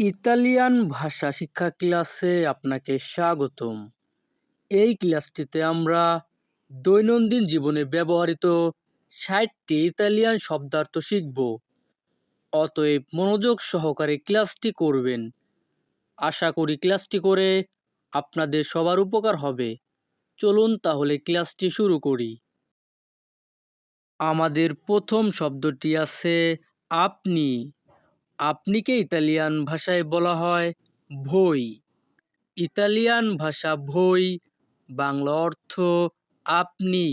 Italian ভাষা শিক্ষা ক্লাসে আপনাকে স্বাগতম। এই ক্লাসটিতে আমরা দৈনন্দিন জীবনে ব্যবহৃত ষাটটি ইতালিয়ান শব্দার্থ শিখব। অতএব মনোযোগ সহকারে ক্লাসটি করবেন। আশা করি ক্লাসটি করে আপনাদের সবার উপকার হবে। চলুন তাহলে ক্লাসটি শুরু করি। আমাদের প্রথম শব্দটি আছে আপনি। আপনিকে ইতালিয়ান ভাষায় বলা হয়? ভই। ইতালিয়ান ভাষা ভই, বাংলা অর্থ আপনি।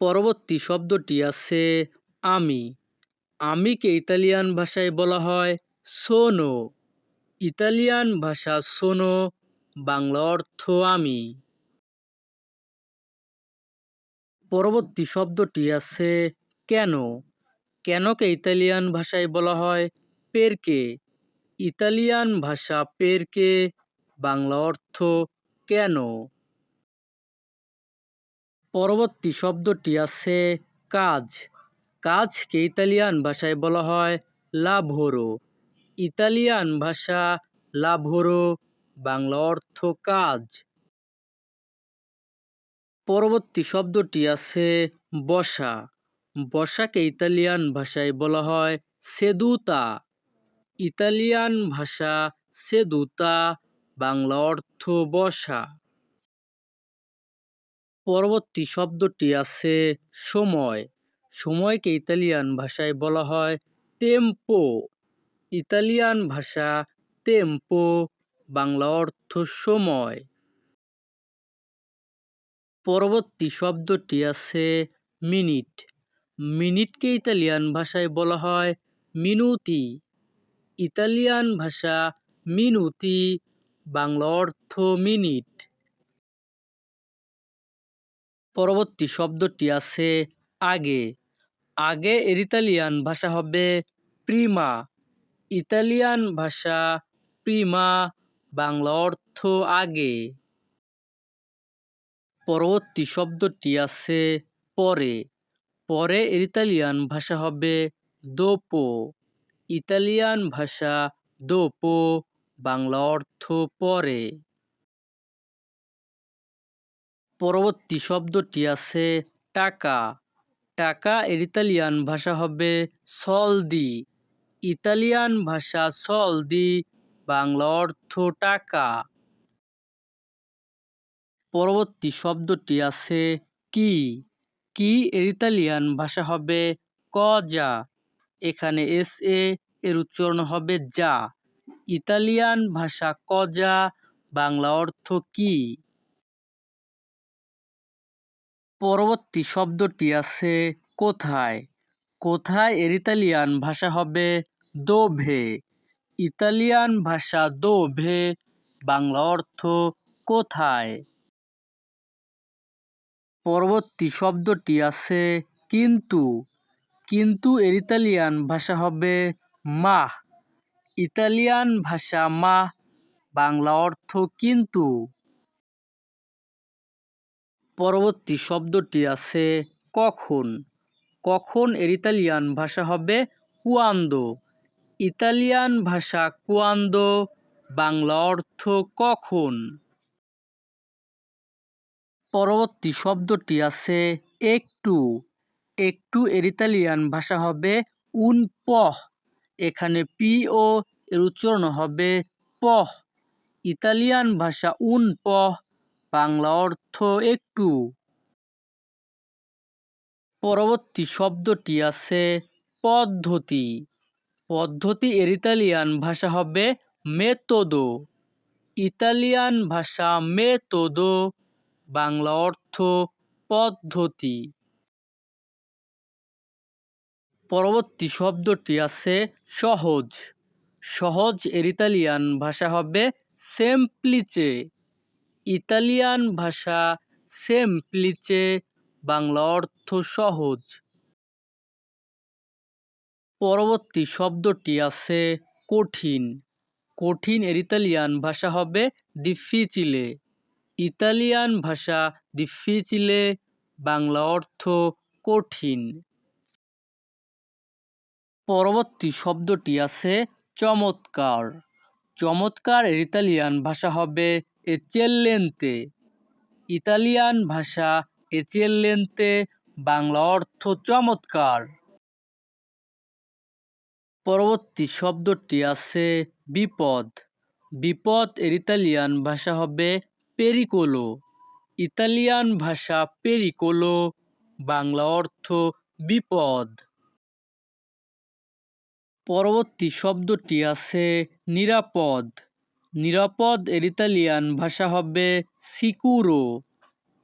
পরবর্তী শব্দটি আছে আমি। আমিকে ইতালিয়ান ভাষায় বলা হয়? সোনো। ইতালিয়ান ভাষা সোনো, বাংলা অর্থ আমি। পরবর্তী শব্দটি আছে কেন। কেনকে ইতালিয়ান ভাষায় বলা হয় পেরকে? ইতালিয়ান ভাষা পেরকে, বাংলা অর্থ কেন? পরবর্তী শব্দটি আছে কাজ। কাজকে ইতালিয়ান ভাষায় বলা হয় লাভোরো। ইতালিয়ান ভাষা লাভোরো, বাংলা অর্থ কাজ। পরবর্তী শব্দটি আছে বসা। বসাকে ইতালিয়ান ভাষায় বলা হয় সেদুতা ইতালিয়ান ভাষা সেদুতা বাংলা অর্থ বসা পরবর্তী শব্দটি আছে সময় সময়কে ইতালিয়ান ভাষায় বলা হয় টেম্পো ইতালিয়ান ভাষা টেম্পো বাংলা অর্থ সময় পরবর্তী শব্দটি আছে মিনিট মিনিটকে ইতালিয়ান ভাষায় বলা হয় মিনুতি ইতালিয়ান ভাষা মিনুতি বাংলা অর্থ মিনিট পরবর্তী শব্দটি আছে আগে আগে এর ইতালিয়ান ভাষা হবে প্রিমা ইতালিয়ান ভাষা প্রিমা বাংলা অর্থ আগে পরবর্তী শব্দটি আছে পরে পরে ইতালিয়ান ভাষা হবে দোপো ইতালিয়ান ভাষা দোপো বাংলা অর্থ পরে পরবর্তী শব্দটি আছে টাকা টাকা ইতালিয়ান ভাষা হবে সলদি ইতালিয়ান ভাষা সলদি বাংলা অর্থ টাকা পরবর্তী শব্দটি আছে কি কি এর ইতালিয়ান ভাষা হবে ক যা এখানে এস এ এর উচ্চারণ হবে যা। ইতালিয়ান ভাষা ক যা বাংলা অর্থ কি? পরবর্তী শব্দটি আছে কোথায়? কোথায় এর ইতালিয়ান ভাষা হবে দোভে? ইতালিয়ান ভাষা দোভে, বাংলা অর্থ কোথায়? পরবর্তী শব্দটি আছে কিন্তু। কিন্তু এর ইতালিয়ান ভাষা হবে মাহ। ইতালিয়ান ভাষা মাহ, বাংলা অর্থ কিন্তু। পরবর্তী শব্দটি আছে কখন। কখন এর ইতালিয়ান ভাষা হবে কুয়ান্দো। ইতালিয়ান ভাষা কুয়ান্দো, বাংলা অর্থ কখন। পরবর্তী শব্দটি আছে একটু। একটু এর ইতালিয়ান ভাষা হবে উন পহ। এখানে পি ও এর উচ্চারণ হবে পহ। ইতালিয়ান ভাষা উন পহ, বাংলা অর্থ একটু। পরবর্তী শব্দটি আছে পদ্ধতি। পদ্ধতি এর ইতালিয়ান ভাষা হবে মেতোদো। ইতালিয়ান ভাষা মেতোদো। বাংলা অর্থ পদ্ধতি। পরবর্তী শব্দটি আছে সহজ। সহজ এর ইতালিয়ান ভাষা হবে সেমপ্লিচে ইতালিয়ান ভাষা সেমপ্লিচে বাংলা অর্থ সহজ। পরবর্তী শব্দটি আছে কঠিন। কঠিন এর ইতালিয়ান ভাষা হবে দিফিচিলে ইতালিয়ান ভাষা দিফিচিলে বাংলা অর্থ কঠিন। পরবর্তী শব্দটি আছে চমৎকার। চমৎকার ইতালিয়ান ভাষা হবে এচেল্লেন্তে ইতালিয়ান ভাষা এচেল্লেন্তে বাংলা অর্থ চমৎকার। পরবর্তী শব্দটি আছে বিপদ। বিপদ এর ইতালিয়ান ভাষা হবে পেরিকোলো। ইতালিয়ান ভাষা পেরিকোলো, বাংলা অর্থ বিপদ। পরবর্তী শব্দটি আছে নিরাপদ। নিরাপদ এর ইতালিয়ান ভাষা হবে সিকুরো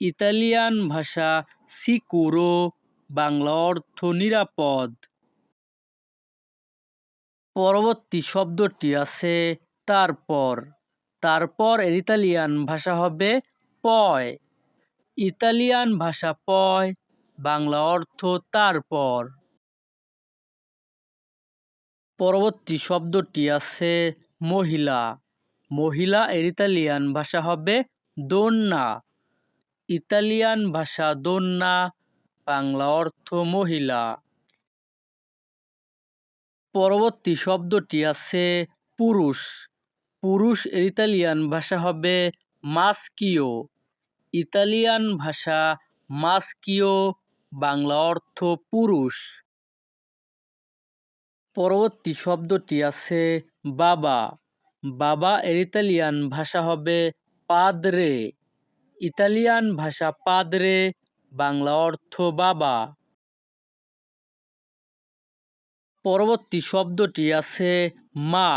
ইতালিয়ান ভাষা সিকুরো বাংলা অর্থ নিরাপদ। পরবর্তী শব্দটি আছে তারপর। তারপর ইতালিয়ান ভাষা হবে পয়। ইতালিয়ান ভাষা পয়, বাংলা অর্থ তারপর। পরবর্তী শব্দটি আছে মহিলা। মহিলা এর ইতালিয়ান ভাষা হবে দোন্না। ইতালিয়ান ভাষা দোন্না, বাংলা অর্থ মহিলা। পরবর্তী শব্দটি আছে পুরুষ। পুরুষ ইতালিয়ান ভাষা হবে মাস্কিও। ইতালিয়ান ভাষা মাস্কিও, বাংলা অর্থ পুরুষ। পরবর্তী শব্দটি আছে বাবা। বাবা এর ইতালিয়ান ভাষা হবে পাদরে। ইতালিয়ান ভাষা পাদরে, বাংলা অর্থ বাবা। পরবর্তী শব্দটি আছে মা।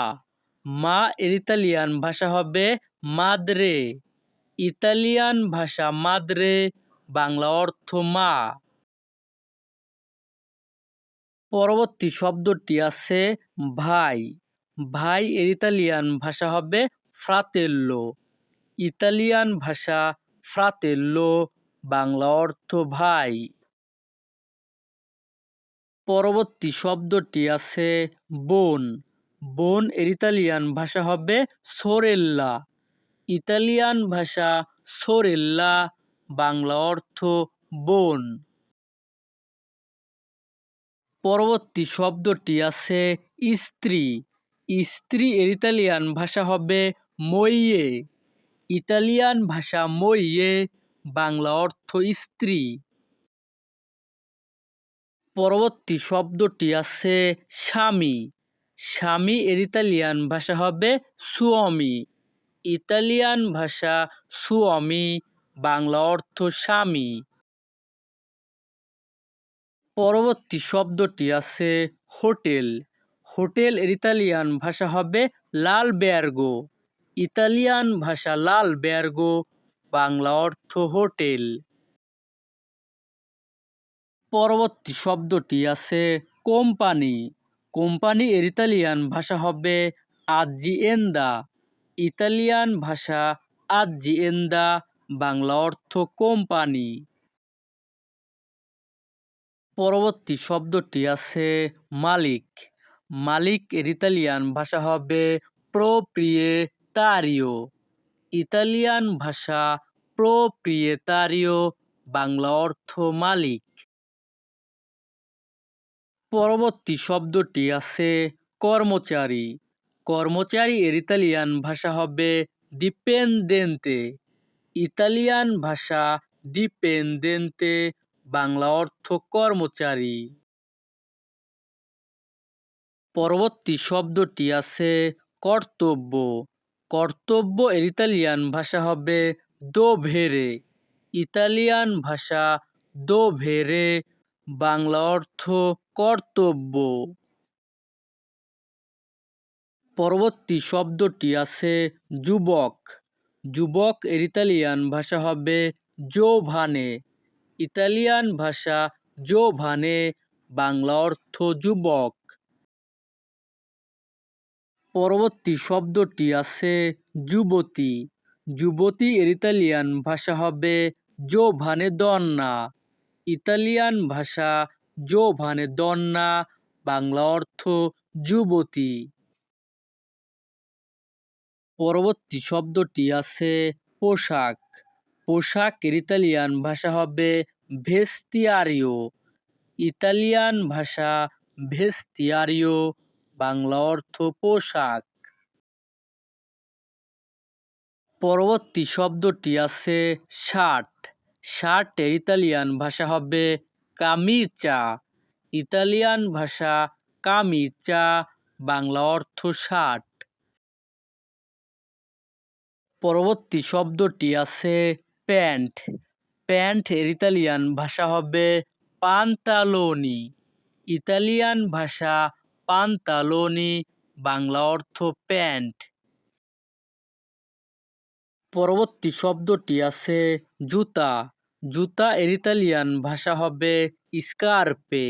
মা এর ইতালিয়ান ভাষা হবে মাদ্রে। ইতালিয়ান ভাষা মাদ্রে, বাংলা অর্থ মা। পরবর্তী শব্দটি আছে ভাই। ভাই এর ইতালিয়ান ভাষা হবে ফ্রাতেল্লো। ইতালিয়ান ভাষা ফ্রাতেল্লো, বাংলা অর্থ ভাই। পরবর্তী শব্দটি আছে বোন। বোন এর ইতালিয়ান ভাষা হবে সোরেল্লা ইতালিয়ান ভাষা সোরেল্লা বাংলা অর্থ বোন। পরবর্তী শব্দটি আছে স্ত্রী স্ত্রী এর ইতালিয়ান ভাষা হবে মইয়ে। ইতালিয়ান ভাষা মইয়ে, বাংলা অর্থ স্ত্রী পরবর্তী শব্দটি আছে স্বামী। স্বামী এর ইতালিয়ান ভাষা হবে সুয়মি ইতালিয়ান ভাষা সুয়মি বাংলা অর্থ স্বামী। পরবর্তী শব্দটি আছে হোটেল। হোটেল এর ইতালিয়ান ভাষা হবে লাল বেয়ার্গো। ইতালিয়ান ভাষা লাল বেয়ার্গো, বাংলা অর্থ হোটেল। পরবর্তী শব্দটি আছে কোম্পানি। কোম্পানি এর ইতালিয়ান ভাষা হবে আজিয়েন্দা ইতালিয়ান ভাষা আজিয়েন্দা বাংলা অর্থ কোম্পানি পরবর্তী শব্দটি আছে মালিক মালিক এর ইতালিয়ান ভাষা হবে প্রোপ্রিয়েতারিও ইতালিয়ান ভাষা প্রোপ্রিয়েতারিও বাংলা অর্থ মালিক পরবর্তী শব্দটি আছে কর্মচারী। কর্মচারী এর ইতালিয়ান ভাষা হবে ডিপেন্দেন্তে ইতালিয়ান ভাষা ডিপেন্দেন্তে বাংলা অর্থ কর্মচারী। পরবর্তী শব্দটি আছে কর্তব্য। কর্তব্য এর ইতালিয়ান ভাষা হবে দো ভেরে ইতালিয়ান ভাষা দো ভেরে বাংলা অর্থ কর্তব্য। পরবর্তী শব্দটি আছে যুবক। যুবক এর ইতালিয়ান ভাষা হবে জোভানে ইতালিয়ান ভাষা জোভানে বাংলা অর্থ যুবক। পরবর্তী শব্দটি আছে যুবতী। যুবতী এর ইতালিয়ান ভাষা হবে জোভানে দন্না। ইতালিয়ান ভাষা জোভানে দন্না বাংলা অর্থ যুবতী পরবর্তী শব্দটি আছে পোশাক। পোশাক ইতালিয়ান ভাষা হবে ভেস্তিয়ারিও। ইতালিয়ান ভাষা ভেস্তিয়ারিও, বাংলা অর্থ পোশাক। পরবর্তী শব্দটি আছে শার্ট শার্টের ইতালিয়ান ভাষা হবে কামিচা। ইতালিয়ান ভাষা কামিচা, বাংলা অর্থ শার্ট পরবর্তী শব্দটি আছে প্যান্ট। প্যান্ট এর ইতালিয়ান ভাষা হবে পান্তালোনি। ইতালিয়ান ভাষা পান্তালোনি, বাংলা অর্থ প্যান্ট। পরবর্তী শব্দটি আছে জুতা। জুতা ইতালিয়ান ভাষা হবে স্কার্পে।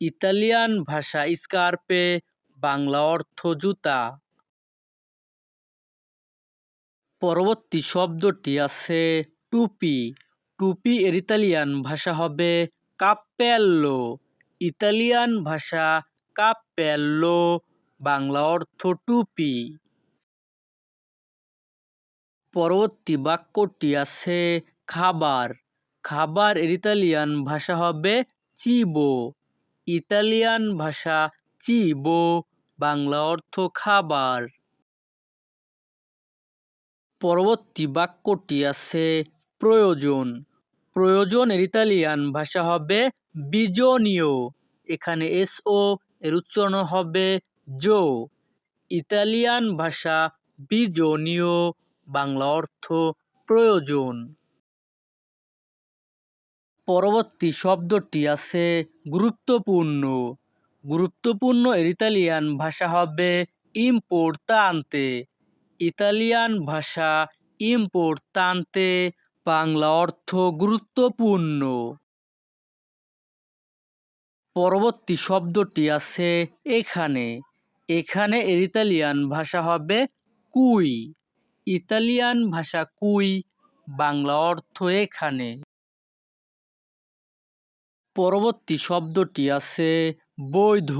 ইতালিয়ান ভাষা স্কার্পে, বাংলা অর্থ জুতা। পরবর্তী শব্দটি আছে টুপি। টুপি এর ইতালিয়ান ভাষা হবে কাপ্পেল্লো ইতালিয়ান ভাষা কাপ্পেল্লো বাংলা অর্থ টুপি। পরবর্তী বাক্যটি আছে খাবার। খাবার ইতালিয়ান ভাষা হবে চিবো। ইতালিয়ান ভাষা চিবো, বাংলা অর্থ খাবার। পরবর্তী বাক্যটি আছে প্রয়োজন। প্রয়োজন এর ইতালিয়ান ভাষা হবে বিজনীয়। এখানে এস ও এর উচ্চারণ হবে জো। ইতালিয়ান ভাষা বিজনীয়, বাংলা অর্থ প্রয়োজন। পরবর্তী শব্দটি আছে গুরুত্বপূর্ণ। গুরুত্বপূর্ণ ইতালিয়ান ভাষা হবে ইম্পোর্তান্তে ইতালিয়ান ভাষা ইম্পোর্তান্তে বাংলা অর্থ গুরুত্বপূর্ণ। পরবর্তী শব্দটি আছে এখানে। এখানে ইতালিয়ান ভাষা হবে কুই ইতালিয়ান ভাষা কুই বাংলা অর্থ এখানে। পরবর্তী শব্দটি আছে বৈধ।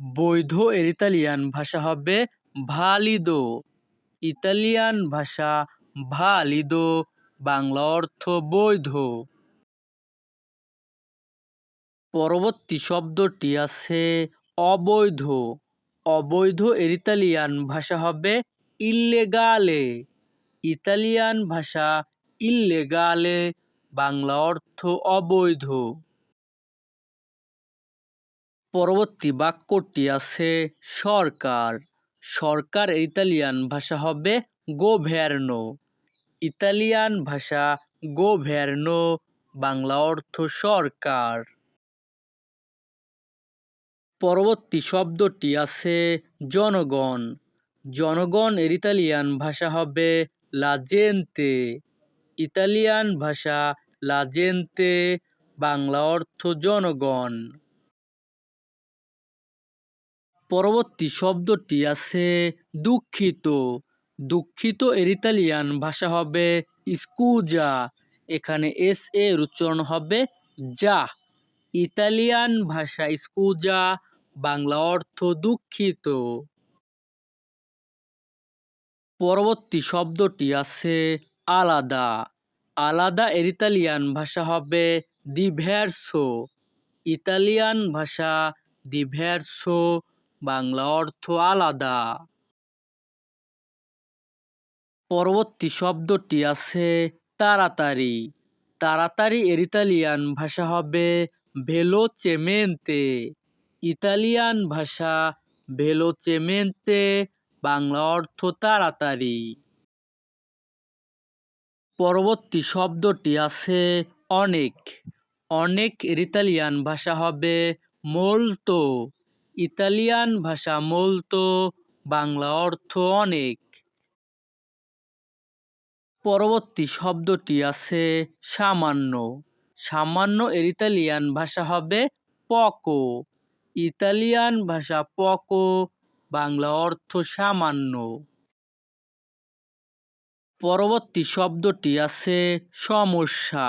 বৈধ এর ইতালিয়ান ভাষা হবে ভালিদো। ইতালিয়ান ভাষা ভালিদো, বাংলা অর্থ বৈধ। পরবর্তী শব্দটি আছে অবৈধ। অবৈধ এর ইতালিয়ান ভাষা হবে ইল্লেগালে। ইতালিয়ান ভাষা ইল্লেগালে, বাংলা অর্থ অবৈধ। পরবর্তী বাক্যটি আছে সরকার। সরকার ইতালিয়ান ভাষা হবে গোভের্নো ইতালিয়ান ভাষা গোভের্নো বাংলা অর্থ সরকার। পরবর্তী শব্দটি আছে জনগণ। জনগণ এর ইতালিয়ান ভাষা হবে লাজেন্তে ইতালিয়ান ভাষা লাজেন্তে বাংলা অর্থ জনগণ। পরবর্তী শব্দটি আছে দুঃখিত। দুঃখিত এর ইতালিয়ান ভাষা হবে স্কুজা এখানে এস এর উচ্চারণ হবে যা ইতালিয়ান ভাষা স্কুজা বাংলা অর্থ দুঃখিত পরবর্তী শব্দটি আছে আলাদা আলাদা এর ইতালিয়ান ভাষা হবে দিভ্যারসো ইতালিয়ান ভাষা দিভ্যারসো বাংলা অর্থ আলাদা। পরবর্তী শব্দটি আছে তাড়াতাড়ি। তাড়াতাড়ি এর ইতালিয়ান ভাষা হবে ভেলোচেমেন্তে ইতালিয়ান ভাষা ভেলোচেমেন্তে বাংলা অর্থ তাড়াতাড়ি। পরবর্তী শব্দটি আছে অনেক। অনেক এর ইতালিয়ান ভাষা হবে মোলতো ইতালিয়ান ভাষা মোলতো বাংলা অর্থ অনেক। পরবর্তী শব্দটি আছে সামান্য। সামান্য এর ইতালিয়ান ভাষা হবে পকো ইতালিয়ান ভাষা পকো বাংলা অর্থ সামান্য। পরবর্তী শব্দটি আছে সমস্যা।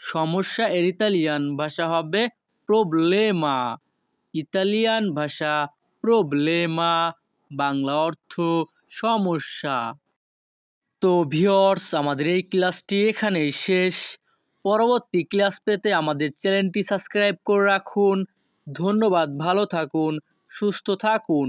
সমস্যা এর ইতালিয়ান ভাষা হবে প্রবলেমা ইতালিয়ান ভাষা, প্রবলেমা, বাংলা অর্থ, সমস্যা। তো ভিওর্স আমাদের এই ক্লাসটি এখানেই শেষ। পরবর্তী ক্লাস পেতে আমাদের চ্যানেলটি সাবস্ক্রাইব করে রাখুন। ধন্যবাদ, ভালো থাকুন, সুস্থ থাকুন।